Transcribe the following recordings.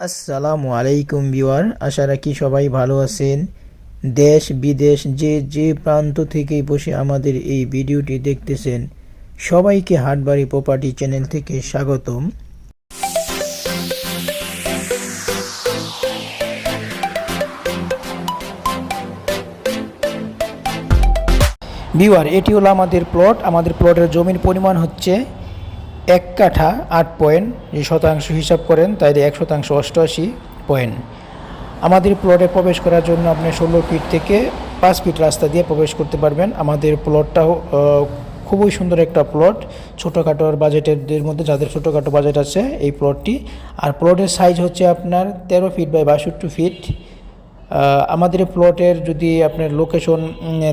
আসসালামু আলাইকুম বিওয়ার আশা রাখি সবাই ভালো আছেন। দেশ, বিদেশ, যে যে প্রান্ত থেকেই বসে আমাদের এই ভিডিওটি দেখতেছেন, সবাইকে হাটবাড়ি প্রপার্টি চ্যানেল থেকে স্বাগতম। বিওয়ার এটি হলো আমাদের প্লট আমাদের প্লটের জমির পরিমাণ হচ্ছে এক কাঠা আট পয়েন্ট যে শতাংশ হিসাব করেন তাইলে এক শতাংশ অষ্টআশি পয়েন্ট। আমাদের প্লটে প্রবেশ করার জন্য আপনি ষোলো ফিট থেকে পাঁচ ফিট রাস্তা দিয়ে প্রবেশ করতে পারবেন। আমাদের প্লটটাও আহ, খুবই সুন্দর একটা প্লট ছোটোখাটোর বাজেটের মধ্যে যাদের ছোটোখাটো বাজেট আছে এই প্লটটি আর প্লটের সাইজ হচ্ছে আপনার তেরো ফিট বাই বাষট্টি ফিট আমাদের প্লটের যদি আপনার লোকেশন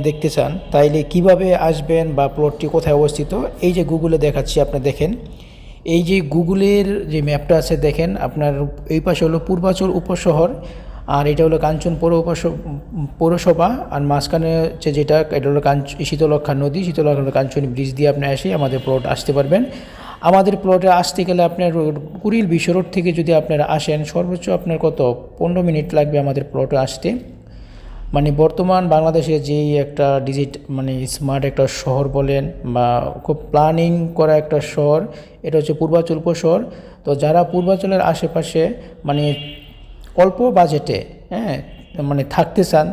দেখতে চান, তাইলে কীভাবে আসবেন বা প্লটটি কোথায় অবস্থিত, এই যে গুগলে দেখাচ্ছি আপনি দেখেন। এই যে গুগলের যে ম্যাপটা আছে, দেখেন, আপনার এই পাশে হলো পূর্বাচল উপশহর, আর এটা হলো কাঞ্চন পৌর পৌরসভা, আর মাঝখানে হচ্ছে যেটা, এটা হলো কাঞ্চ শীতলক্ষা নদী শীতলক্ষা কাঞ্চনী ব্রিজ দিয়ে আপনি এসে আমাদের প্লট আসতে পারবেন। আমাদের প্লটে আসতে গেলে আপনার কুড়িল বিশ্ব রোড থেকে যদি আপনারা আসেন, সর্বোচ্চ আপনার কত? পনেরো মিনিট লাগবে আমাদের প্লটে আসতে। মানে বর্তমান বাংলাদেশে যেই একটা ডিজিট মানে স্মার্ট একটা শহর বলেন বা খুব প্ল্যানিং করা একটা শহর, এটা হচ্ছে পূর্বাচল উপশহর। তো যারা পূর্বাচলের আশেপাশে মানে অল্প বাজেটে হ্যাঁ মানে থাকতে চান,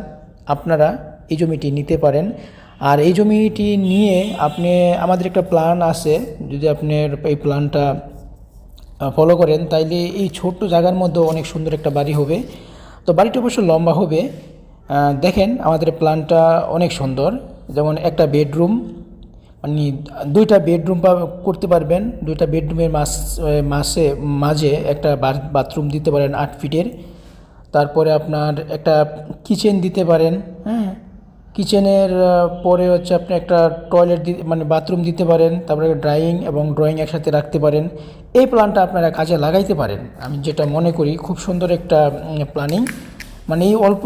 আপনারা এই জমিটি নিতে পারেন। আর এই জমিটি নিয়ে আপনি, আমাদের একটা প্ল্যান আছে, যদি আপনার এই প্ল্যানটা ফলো করেন, তাইলে এই ছোট্ট জায়গার মধ্যে অনেক সুন্দর একটা বাড়ি হবে। তো বাড়িটা অবশ্য লম্বা হবে। দেখেন আমাদের প্ল্যানটা অনেক সুন্দর। যেমন একটা বেডরুম মানে দুইটা বেডরুম করতে পারবেন। দুইটা বেডরুমের মাস মাসে মাঝে একটা বাথরুম দিতে পারেন আট ফিটের তারপরে আপনার একটা কিচেন দিতে পারেন হ্যাঁ? কিচেনের পরে হচ্ছে আপনি একটা টয়লেট দি মানে বাথরুম দিতে পারেন, তারপরে ড্রয়িং এবং ড্রয়িং একসাথে রাখতে পারেন। এই প্ল্যানটা আপনারা কাজে লাগাইতে পারেন। আমি যেটা মনে করি, খুব সুন্দর একটা প্ল্যানিং মানে এই অল্প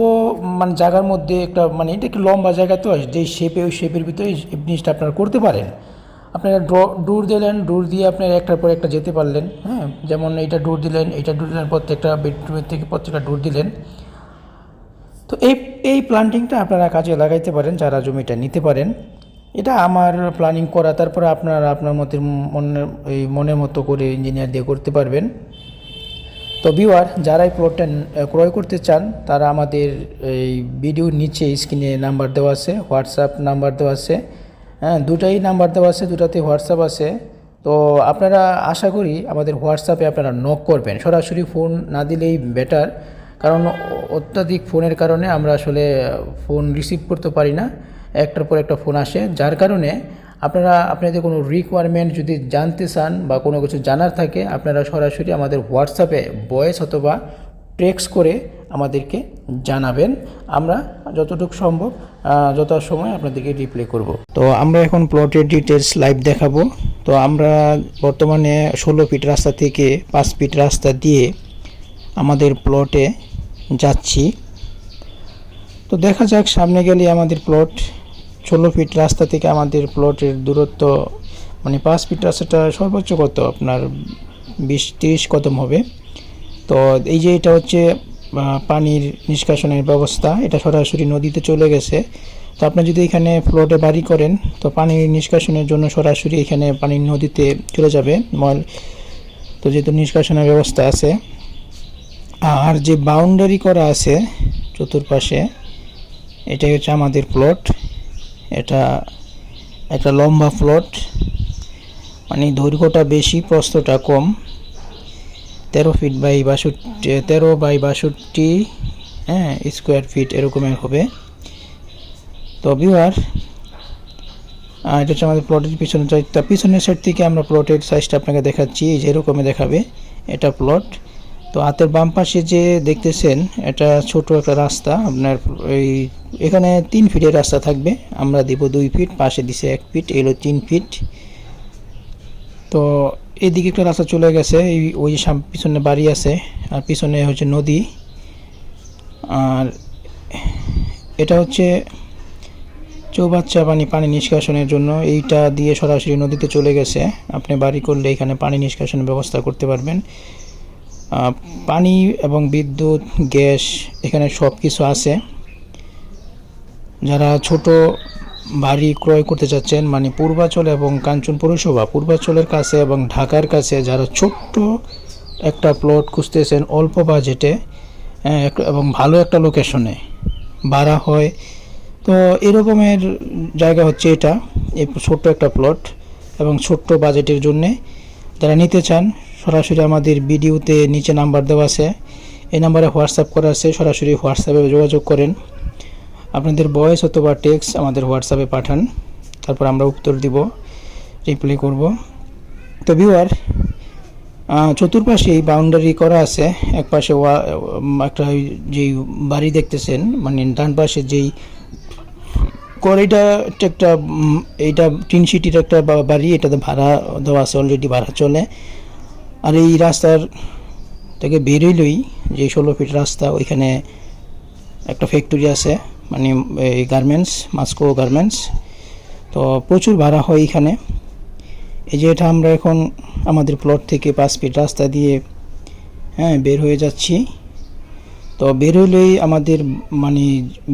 মানে জায়গার মধ্যে একটা মানে এটা একটু লম্বা জায়গা তো, যে শেপে ওই শেপের ভিতরে এই জিনিসটা আপনারা করতে পারেন। আপনারা ড্র ডোর দিলেন ডোর দিয়ে আপনারা একটার পর একটা যেতে পারলেন হ্যাঁ? যেমন এটা ডোর দিলেন, এইটা ডোর দিলেন, প্রত্যেকটা বেডরুমের থেকে প্রত্যেকটা ডোর দিলেন। তো এই এই প্ল্যান্টিংটা আপনারা কাজে লাগাইতে পারেন, যারা জমিটা নিতে পারেন। এটা আমার প্ল্যানিং করা, তারপরে আপনারা আপনার মতের মনের এই মনের মতো করে ইঞ্জিনিয়ার দিয়ে করতে পারবেন। তো ভিউয়ার যারা এই প্লটটা ক্রয় করতে চান, তারা আমাদের এই ভিডিওর নিচে স্ক্রিনে নাম্বার দেওয়া আছে হোয়াটসঅ্যাপ নাম্বার দেওয়া আছে। হ্যাঁ দুটাই নাম্বার দেওয়া আছে, দুটাতে হোয়াটসঅ্যাপ আছে। তো আপনারা আশা করি আমাদের হোয়াটসঅ্যাপে আপনারা নক করবেন। সরাসরি ফোন না দিলেই বেটার কারণ অত্যাধিক ফোনের কারণে আমরা আসলে ফোন রিসিভ করতে পারি না। একটার পর একটা ফোন আসে, যার কারণে আপনারা আপনাদের কোনো রিকোয়ারমেন্ট যদি জানতে চান বা কোনো কিছু জানার থাকে, আপনারা সরাসরি আমাদের হোয়াটসঅ্যাপে ভয়েস অথবা টেক্সট করে আমাদেরকে জানাবেন। আমরা যতটুকু সম্ভব যত সময় আপনাদেরকে রিপ্লে করব। তো আমরা এখন প্লটের ডিটেলস লাইভ দেখাবো। তো আমরা বর্তমানে ষোলো ফিট রাস্তা থেকে পাঁচ ফিট রাস্তা দিয়ে আমাদের প্লটে যাচ্ছি। তো দেখা যাক, সামনে গেলে আমাদের প্লট ষোলো ফিট রাস্তা থেকে আমাদের প্লটের দূরত্ব মানে পাঁচ ফিট রাস্তাটা সর্বোচ্চ কত? আপনার বিশ, তিরিশ কদম হবে। তো এই যে এটা হচ্ছে পানির নিষ্কাশনের ব্যবস্থা, এটা সরাসরি নদীতে চলে গেছে। তো আপনি যদি এখানে প্লটে বাড়ি করেন, তো পানির নিষ্কাশনের জন্য সরাসরি এখানে পানি নদীতে চলে যাবে, মল। তো যেহেতু নিষ্কাশনের ব্যবস্থা আছে আর যে বাউন্ডারি করা আছে চতুর্পাশে, এটাই হচ্ছে আমাদের প্লট এটা একটা লম্বা প্লট মানে দৈর্ঘ্যটা বেশি প্রস্তটা কম। তেরো ফিট বাই বাষট্টি, তেরো বাই বাষট্টি হ্যাঁ স্কোয়ার ফিট এরকমের হবে। তো বিহার এটা হচ্ছে আমাদের প্লটের পিছনে সাইডটা পিছনের সাইড থেকে আমরা প্লটের সাইজটা আপনাকে দেখাচ্ছি, এই যে এরকমই দেখাবে। এটা প্লট তো হাতের বাম পাশে যে দেখতেছেন, এটা ছোট একটা রাস্তা। আপনার এই এখানে তিন ফিটের রাস্তা থাকবে। আমরা দিব দুই ফিট, পাশে দিছে এক ফিট এলো তিন ফিট। তো এইদিকে একটা রাস্তা চলে গেছে, এই ওই পিছনে বাড়ি আছে, আর পিছনে হচ্ছে নদী। আর এটা হচ্ছে চৌবাচ্চা পানি পানি নিষ্কাশনের জন্য। এইটা দিয়ে সরাসরি নদীতে চলে গেছে। আপনি বাড়ি করলে এখানে পানি নিষ্কাশনের ব্যবস্থা করতে পারবেন। পানি এবং বিদ্যুৎ গ্যাস এখানে সব কিছু আছে। যারা ছোট বাড়ি ক্রয় করতে চাচ্ছেন মানে পূর্বাচল এবং কাঞ্চন পৌরসভা পূর্বাচলের কাছে এবং ঢাকার কাছে যারা ছোট্ট একটা প্লট খুঁজতেছেন অল্প বাজেটে হ্যাঁ, এবং ভালো একটা লোকেশনে ভাড়া হয়। তো এরকমের জায়গা হচ্ছে এটা এই ছোট্ট একটা প্লট এবং ছোট্ট বাজেটের জন্যে যারা নিতে চান সরাসরি আমাদের ভিডিওতে নিচে নাম্বার দেওয়া আছে। এই নাম্বারে হোয়াটসঅ্যাপ করা আছে, সরাসরি হোয়াটসঅ্যাপে যোগাযোগ করেন। আপনাদের ভয়েস অথবা টেক্সট আমাদের হোয়াটসঅ্যাপে পাঠান। তারপর আমরা উত্তর দিব রিপ্লাই করব। তো ভিউয়ার চতুর্পাশেই বাউন্ডারি করা আছে। এক পাশে একটা যেই বাড়ি দেখতেছেন মানে ডান পাশে যেই কড়াইটা একটা এইটা টিন সিটির একটা বাড়ি, এটাতে ভাড়া দেওয়া আছে অলরেডি ভাড়া চলে। আর এই রাস্তার থেকে বেরোইলই যে ষোলো ফিট রাস্তা, ওইখানে একটা ফ্যাক্টরি আছে মানে এই গার্মেন্টস মাস্কো গার্মেন্টস তো প্রচুর ভাড়া হয় এখানে। এই যে এটা আমরা এখন আমাদের প্লট থেকে পাঁচ ফিট রাস্তা দিয়ে হ্যাঁ বের হয়ে যাচ্ছি। তো বেরোলেই আমাদের মানে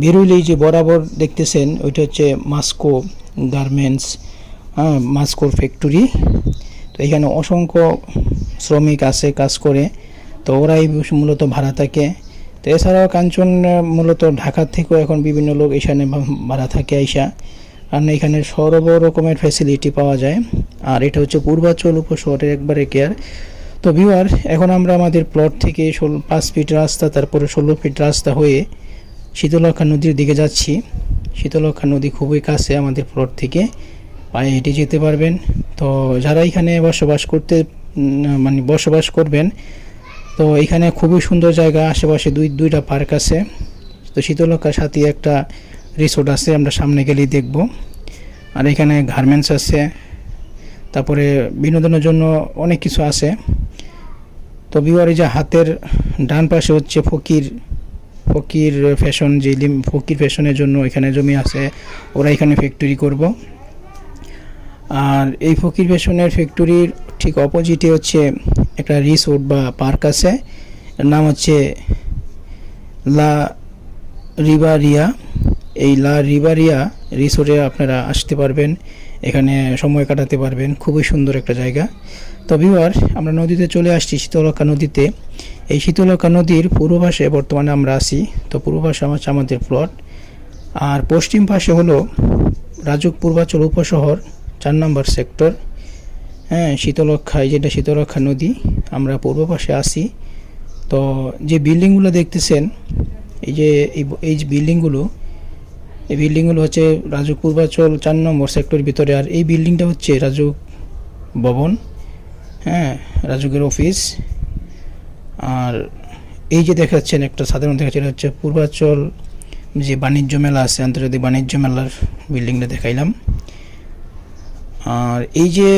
বেরোলেই যে বরাবর দেখতেছেন, ওইটা হচ্ছে মাস্কো গার্মেন্টস হ্যাঁ মাস্কোর ফ্যাক্টরি তো এখানে অসংখ্য শ্রমিক আছে কাজ করে, তো ওরাই মূলত ভাড়া থাকে। তো এছাড়াও কাঞ্চন মূলত ঢাকার থেকেও এখন বিভিন্ন লোক এখানে ভাড়া থাকে আইসা। কারণ এখানে সর্ব রকমের ফ্যাসিলিটি পাওয়া যায়। আর এটা হচ্ছে পূর্বাচল উপশহরের একবারে কেয়ার তো ভিউয়ার এখন আমরা আমাদের প্লট থেকে ষোলো, পাঁচ ফিট রাস্তা, তারপরে ষোলো ফিট রাস্তা হয়ে শীতলক্ষা নদীর দিকে যাচ্ছি। শীতলক্ষা নদী খুবই কাছে আমাদের প্লট থেকে। পায়ে হেঁটে যেতে পারবেন। তো যারা এখানে বসবাস করতে মানে বসবাস করবেন। তো এখানে খুবই সুন্দর জায়গা, আশেপাশে দুই, দুইটা পার্ক আছে। তো শীতলক্ষার সাথে একটা রিসোর্ট আছে, আমরা সামনে গেলেই দেখব। আর এখানে গার্মেন্টস আছে। তারপরে বিনোদনের জন্য অনেক কিছু আছে। তো বিওয়ারি যে হাতের ডান পাশে হচ্ছে ফকির ফকির ফ্যাশন, যে ফকির ফ্যাশনের জন্য এখানে জমি আছে, ওরা এখানে ফ্যাক্টরি করব। আর এই ফকির ফ্যাশনের ফ্যাক্টরির ঠিক অপোজিটে হচ্ছে একটা রিসোর্ট বা পার্ক আছে। নাম হচ্ছে লা রিভারিয়া এই লা রিভারিয়া রিসোর্টে আপনারা আসতে পারবেন, এখানে সময় কাটাতে পারবেন, খুবই সুন্দর একটা জায়গা। তো ভিউয়ার আমরা নদীতে চলে আসছি শীতলক্ষা নদীতে। এই শীতলক্ষা নদীর পূর্ব পাশে বর্তমানে আমরা আছি, তো পূর্ব পাশে আমার আমাদের প্লট আর পশ্চিম পাশে হলো রাজুক পূর্বাচল উপশহর, চার নম্বর সেক্টর হ্যাঁ শীতলক্ষা এই যেটা শীতলক্ষা নদী, আমরা পূর্ব পাশে আসি তো যে বিল্ডিংগুলো দেখতেছেন, এই যে এই যে বিল্ডিংগুলো, এই বিল্ডিংগুলো হচ্ছে রাজুক পূর্বাচল চার নম্বর সেক্টরের ভিতরে, আর এই বিল্ডিংটা হচ্ছে রাজুক ভবন হ্যাঁ রাজুকের অফিস। আর এই যে দেখাচ্ছেন একটা সাধারণ দেখাচ্ছে, এটা হচ্ছে পূর্বাচল যে বাণিজ্য মেলা আছে, আন্তর্জাতিক বাণিজ্য মেলার বিল্ডিংটা দেখাইলাম। আর এই যে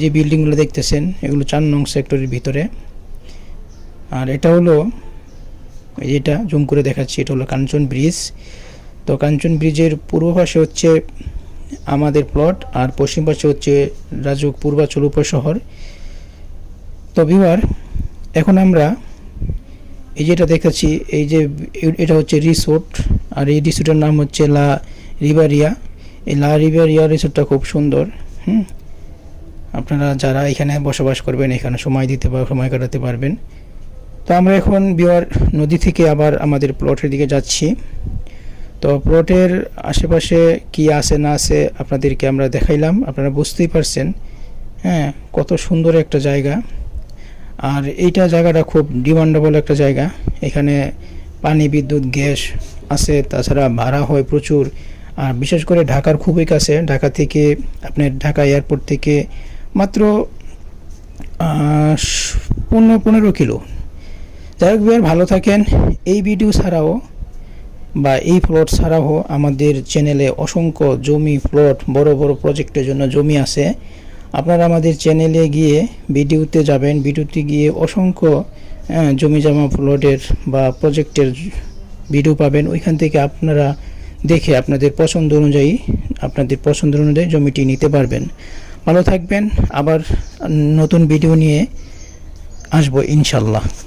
যে বিল্ডিংগুলো দেখতেছেন, এগুলো চার নং সেক্টরের ভিতরে। আর এটা হলো, এই যেটা জুম করে দেখাচ্ছি, এটা হলো কাঞ্চন ব্রিজ তো কাঞ্চন ব্রিজের পূর্ব পাশে হচ্ছে আমাদের প্লট আর পশ্চিম পাশে হচ্ছে রাজুক পূর্বাচল উপশহর। তো বিবার এখন আমরা এই যেটা দেখাচ্ছি এই যে এটা হচ্ছে রিসোর্ট আর এই রিসোর্টের নাম হচ্ছে লা রিভারিয়া এই লা রিভারিয়া রিসোর্টটা খুব সুন্দর, হুম? আপনারা যারা এখানে বসবাস করবেন, এখানে সময় দিতে বা সময় কাটাতে পারবেন। তো আমরা এখন বিহার নদী থেকে আবার আমাদের প্লটের দিকে যাচ্ছি। তো প্লটের আশেপাশে কি আছে না আছে আপনাদেরকে আমরা দেখাইলাম। আপনারা বুঝতেই পারছেন হ্যাঁ কত সুন্দর একটা জায়গা। আর এইটা জায়গাটা খুব ডিমান্ডেবল একটা জায়গা। এখানে পানি, বিদ্যুৎ, গ্যাস আছে, তাছাড়া ভাড়া হয় প্রচুর। আর বিশেষ করে ঢাকার খুবই কাছে। ঢাকা থেকে, আপনার ঢাকা এয়ারপোর্ট থেকে মাত্র পনেরো পনেরো কিলো। যাই হোক ভাইয়া, ভালো থাকেন। এই ভিডিও ছাড়াও বা এই প্লট ছাড়াও আমাদের চ্যানেলে অসংখ্য জমি প্লট বড় বড় প্রজেক্টের জন্য জমি আছে। আপনারা আমাদের চ্যানেলে গিয়ে ভিডিওতে যাবেন। ভিডিওতে গিয়ে অসংখ্য জমি জমা প্লটের বা প্রজেক্টের ভিডিও পাবেন। ওইখান থেকে আপনারা দেখে আপনাদের পছন্দ অনুযায়ী আপনাদের পছন্দ অনুযায়ী জমিটি নিতে পারবেন। ভালো থাকবেন। আবার নতুন ভিডিও নিয়ে আসব ইনশাল্লাহ।